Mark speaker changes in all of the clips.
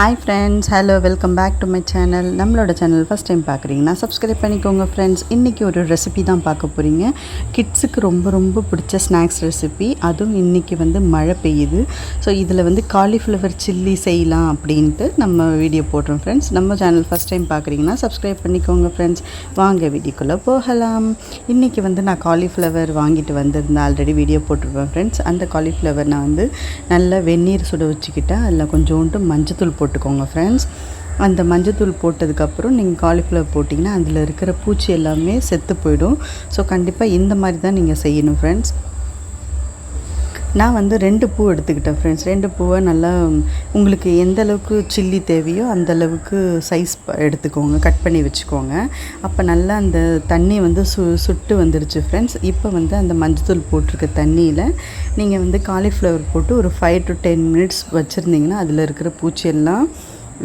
Speaker 1: Hi friends hello welcome back to my channel நம்மளோட channel first time பார்க்குறீங்கன்னா subscribe பண்ணிக்கோங்க friends இன்றைக்கி ஒரு ரெசிபி தான் பார்க்க போகிறீங்க கிட்ஸுக்கு ரொம்ப ரொம்ப பிடிச்ச ஸ்நாக்ஸ் ரெசிபி அதுவும் இன்றைக்கி வந்து மழை பெய்யுது. ஸோ இதில் வந்து காலிஃப்ளவர் சில்லி செய்யலாம் அப்படின்ட்டு நம்ம வீடியோ போடுறோம் ஃப்ரெண்ட்ஸ் நம்ம சேனல் ஃபஸ்ட் டைம் பார்க்குறீங்கன்னா சப்ஸ்கிரைப் பண்ணிக்கோங்க ஃப்ரெண்ட்ஸ் வாங்க வீடியோக்குள்ளே போகலாம். இன்றைக்கி வந்து நான் காலிஃப்ளவர் வாங்கிட்டு வந்திருந்தேன். ஆல்ரெடி வீடியோ போட்டிருப்பேன் ஃப்ரெண்ட்ஸ் அந்த காலிஃப்ளவர் நான் வந்து நல்லா வெந்நீர் சுட வச்சுக்கிட்டேன். அதில் கொஞ்சோண்டு மஞ்சத்தூள் போட்டு போட்டுக்கோங்க ஃப்ரெண்ட்ஸ் அந்த மஞ்சத்தூள் போட்டதுக்கப்புறம் நீங்கள் காலிஃப்ளவர் போட்டிங்கன்னா அதில் இருக்கிற பூச்சி எல்லாமே செத்து போயிடும். ஸோ கண்டிப்பாக இந்த மாதிரி தான் நீங்கள் செய்யணும் ஃப்ரெண்ட்ஸ் நான் வந்து ரெண்டு பூ எடுத்துக்கிட்டேன் ஃப்ரெண்ட்ஸ் ரெண்டு பூவை நல்லா உங்களுக்கு எந்த அளவுக்கு சில்லி தேவையோ அந்த அளவுக்கு சைஸ் எடுத்துக்கோங்க கட் பண்ணி வச்சுக்கோங்க. அப்போ நல்லா அந்த தண்ணி வந்து சு சுட்டு வந்துருச்சு ஃப்ரெண்ட்ஸ் இப்போ வந்து அந்த மஞ்சத்தூள் போட்டிருக்க தண்ணியில் நீங்கள் வந்து காலிஃப்ளவர் போட்டு ஒரு ஃபைவ் டு டென் மினிட்ஸ் வச்சுருந்தீங்கன்னா அதில் இருக்கிற பூச்சியெல்லாம்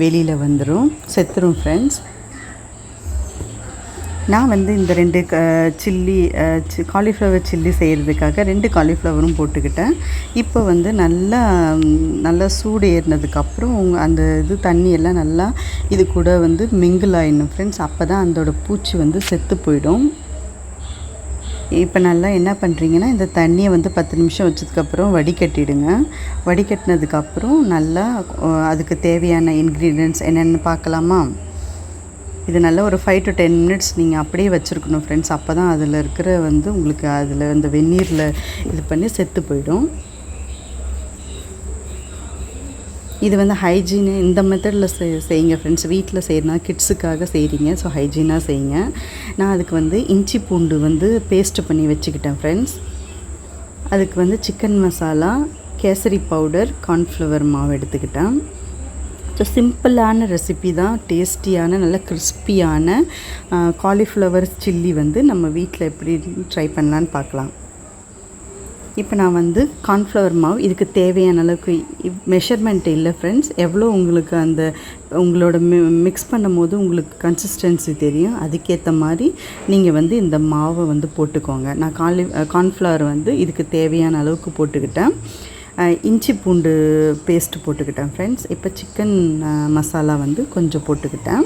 Speaker 1: வெளியில் வந்துடும் செத்துரும் ஃப்ரெண்ட்ஸ் நான் வந்து இந்த ரெண்டு க சில்லி காலிஃப்ளவர் சில்லி செய்கிறதுக்காக ரெண்டு காலிஃப்ளவரும் போட்டுக்கிட்டேன். இப்போ வந்து நல்லா நல்லா சூடு ஏறினதுக்கப்புறம் அந்த இது தண்ணியெல்லாம் நல்லா இது கூட வந்து மிங்கிள் ஆயிடணும் ஃப்ரெண்ட்ஸ் அப்போ தான் அதோட பூச்சி வந்து செத்து போயிடும். இப்போ நல்லா என்ன பண்ணுறீங்கன்னா இந்த தண்ணியை வந்து பத்து நிமிஷம் வச்சதுக்கப்புறம் வடிகட்டிடுங்க. வடிகட்டினதுக்கப்புறம் நல்லா அதுக்கு தேவையான இன்க்ரீடியன்ட்ஸ் என்னென்னு பார்க்கலாமா? இது நல்லா ஒரு ஃபைவ் டு டென் மினிட்ஸ் நீங்கள் அப்படியே வச்சுருக்கணும் ஃப்ரெண்ட்ஸ் அப்போ தான் அதில் இருக்கிற வந்து உங்களுக்கு அதில் அந்த வெந்நீரில் இது பண்ணி செத்து போயிடும். இது வந்து ஹைஜீனு இந்த மெத்தடில் செய் செய்யுங்க ஃப்ரெண்ட்ஸ் வீட்டில் செய்யணும் கிட்ஸுக்காக செய்கிறீங்க ஸோ ஹைஜீனாக செய்யுங்க. நான் அதுக்கு வந்து இஞ்சி பூண்டு வந்து பேஸ்ட்டு பண்ணி வச்சுக்கிட்டேன் ஃப்ரெண்ட்ஸ் அதுக்கு வந்து chicken masala kesari powder cornflour மாவு எடுத்துக்கிட்டேன். ஸோ சிம்பிளான ரெசிபி தான் டேஸ்டியான நல்ல கிறிஸ்பியான காலிஃப்ளவர் சில்லி வந்து நம்ம வீட்டில் எப்படி ட்ரை பண்ணலான்னு பார்க்கலாம். இப்போ நான் வந்து கார்ன்ஃப்ளவர் மாவு இதுக்கு தேவையான அளவுக்கு மெஷர்மெண்ட் இல்லை ஃப்ரெண்ட்ஸ் எவ்வளோ உங்களுக்கு அந்த உங்களோட மி மிக்ஸ் பண்ணும் போது உங்களுக்கு கன்சிஸ்டன்சி தெரியும். அதுக்கேற்ற மாதிரி நீங்கள் வந்து இந்த மாவை வந்து போட்டுக்கோங்க. நான் காலி கார்ன்ஃப்ளவர் வந்து இதுக்கு தேவையான அளவுக்கு போட்டுக்கிட்டேன். இஞ்சி பூண்டு பேஸ்ட்டு போட்டுக்கிட்டேன் ஃப்ரெண்ட்ஸ் இப்போ சிக்கன் மசாலா வந்து கொஞ்சம் போட்டுக்கிட்டேன்.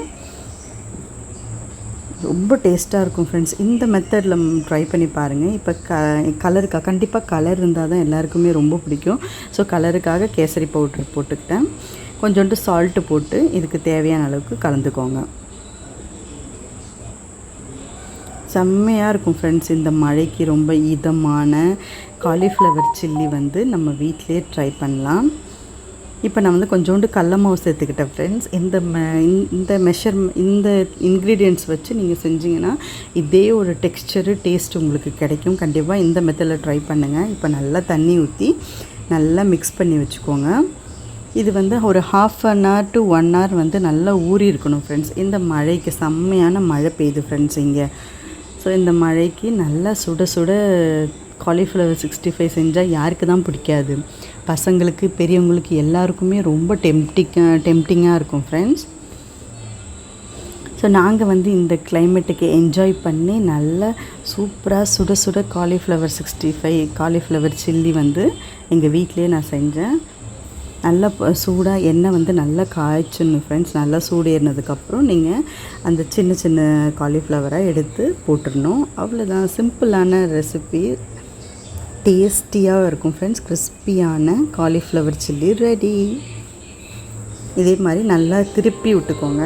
Speaker 1: ரொம்ப டேஸ்ட்டாக இருக்கும் ஃப்ரெண்ட்ஸ் இந்த மெத்தடில் ட்ரை பண்ணி பாருங்கள் இப்போ க கலருக்காக கண்டிப்பாக கலர் இருந்தால் தான் எல்லாருக்குமே ரொம்ப பிடிக்கும். ஸோ கலருக்காக கேசரி பவுட்ரு போட்டுக்கிட்டேன். கொஞ்சோண்டு சால்ட்டு போட்டு இதுக்கு தேவையான அளவுக்கு கலந்துக்கோங்க. செம்மையாக இருக்கும் ஃப்ரெண்ட்ஸ் இந்த மழைக்கு ரொம்ப இதமான காலிஃப்ளவர் சில்லி வந்து நம்ம வீட்டிலே ட்ரை பண்ணலாம். இப்போ நான் வந்து கொஞ்சோண்டு கடல மாவு சேர்த்துக்கிட்டேன் ஃப்ரெண்ட்ஸ் இந்த மெ இந்த மெஷர் இந்த இன்க்ரீடியன்ட்ஸ் வச்சு நீங்கள் செஞ்சிங்கன்னா இதே ஒரு டெக்ஸ்டரு டேஸ்ட் உங்களுக்கு கிடைக்கும். கண்டிப்பாக இந்த மெத்தடில் ட்ரை பண்ணுங்கள் இப்போ நல்லா தண்ணி ஊற்றி நல்லா மிக்ஸ் பண்ணி வச்சுக்கோங்க. இது வந்து ஒரு half an hour to one hour வந்து நல்லா ஊறி இருக்கணும் ஃப்ரெண்ட்ஸ் இந்த மழைக்கு செம்மையான மழை பெய்யுது ஃப்ரெண்ட்ஸ் இங்கே. ஸோ இந்த மழைக்கு நல்லா சுட சுட காலிஃப்ளவர் சிக்ஸ்டி ஃபைவ் செஞ்சால் யாருக்கு தான் பிடிக்காது. பசங்களுக்கு பெரியவங்களுக்கு எல்லாருக்குமே ரொம்ப டெம்டிங்காக டெம்டிங்காக இருக்கும் ஃப்ரெண்ட்ஸ் ஸோ நாங்கள் வந்து இந்த கிளைமேட்டுக்கு என்ஜாய் பண்ணி நல்லா சூப்பராக சுட சுட cauliflower sixty five cauliflower chilli வந்து எங்கள் வீட்டிலே நான் செஞ்சேன். நல்லா சூடாக எண்ணெய் வந்து நல்லா காய்ச்சிடணும் ஃப்ரெண்ட்ஸ் நல்லா சூடு ஏறினதுக்கப்புறம் நீங்கள் அந்த சின்ன சின்ன காலிஃப்ளவராக எடுத்து போட்டுடணும் அவ்வளோதான் சிம்பிளான ரெசிபி டேஸ்டியாக இருக்கும் ஃப்ரெண்ட்ஸ். கிறிஸ்பியான காலிஃப்ளவர் சில்லி ரெடி. இதே மாதிரி நல்லா திருப்பி விட்டுக்கோங்க.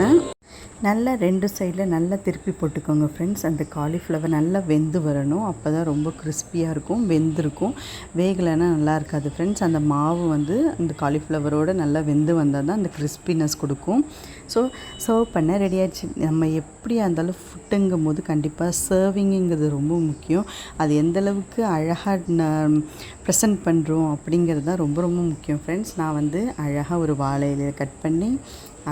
Speaker 1: நல்லா ரெண்டு சைடில் நல்லா திருப்பி போட்டுக்கோங்க ஃப்ரெண்ட்ஸ் அந்த காலிஃப்ளவர் நல்லா வெந்து வரணும். அப்போ தான் ரொம்ப கிறிஸ்பியாக இருக்கும் வெந்திருக்கும். வேகலைன்னா நல்லா இருக்காது ஃப்ரெண்ட்ஸ் அந்த மாவு வந்து அந்த காலிஃப்ளவரோடு நல்லா வெந்து வந்தால் தான் அந்த கிறிஸ்பினஸ் கொடுக்கும். ஸோ சர்வ் பண்ண ரெடி ஆகிடுச்சு நம்ம எப்படியா இருந்தாலும் ஃபுட்டுங்கும் போது கண்டிப்பாக சர்விங்குங்கிறது ரொம்ப முக்கியம். அது எந்தளவுக்கு அழகாக ப்ரெசன்ட் பண்ணுறோம் அப்படிங்கிறது தான் ரொம்ப ரொம்ப முக்கியம் ஃப்ரெண்ட்ஸ். நான் வந்து அழகாக ஒரு வாழையில கட் பண்ணி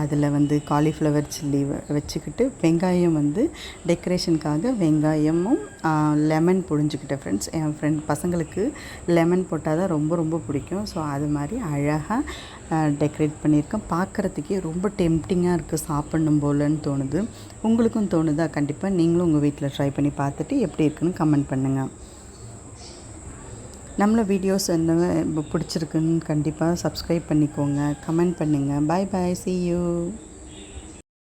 Speaker 1: அதில் வந்து காலிஃப்ளவர் சில்லி வச்சுக்கிட்டு வெங்காயம் வந்து டெக்கரேஷனுக்காக வெங்காயமும் லெமன் புழிஞ்சிக்கிட்டேன் ஃப்ரெண்ட்ஸ். என் ஃப்ரெண்ட் பசங்களுக்கு லெமன் போட்டால் தான் ரொம்ப ரொம்ப பிடிக்கும். ஸோ அது மாதிரி அழகாக டெக்கரேட் பண்ணியிருக்கேன். பார்க்குறதுக்கே ரொம்ப டெம்டிங்காக இருக்குது சாப்பிட்ணும் போலன்னு தோணுது. உங்களுக்கும் தோணுதா? கண்டிப்பாக நீங்களும் உங்கள் வீட்டில் ட்ரை பண்ணி பார்த்துட்டு எப்படி இருக்குன்னு கமெண்ட் பண்ணுங்கள் நம்மளோட வீடியோஸ் என்ன பிடிச்சிருக்குன்னு கண்டிப்பாக சப்ஸ்கிரைப் பண்ணிக்கோங்க. கமெண்ட் பண்ணுங்கள் பாய் பாய் சி யூ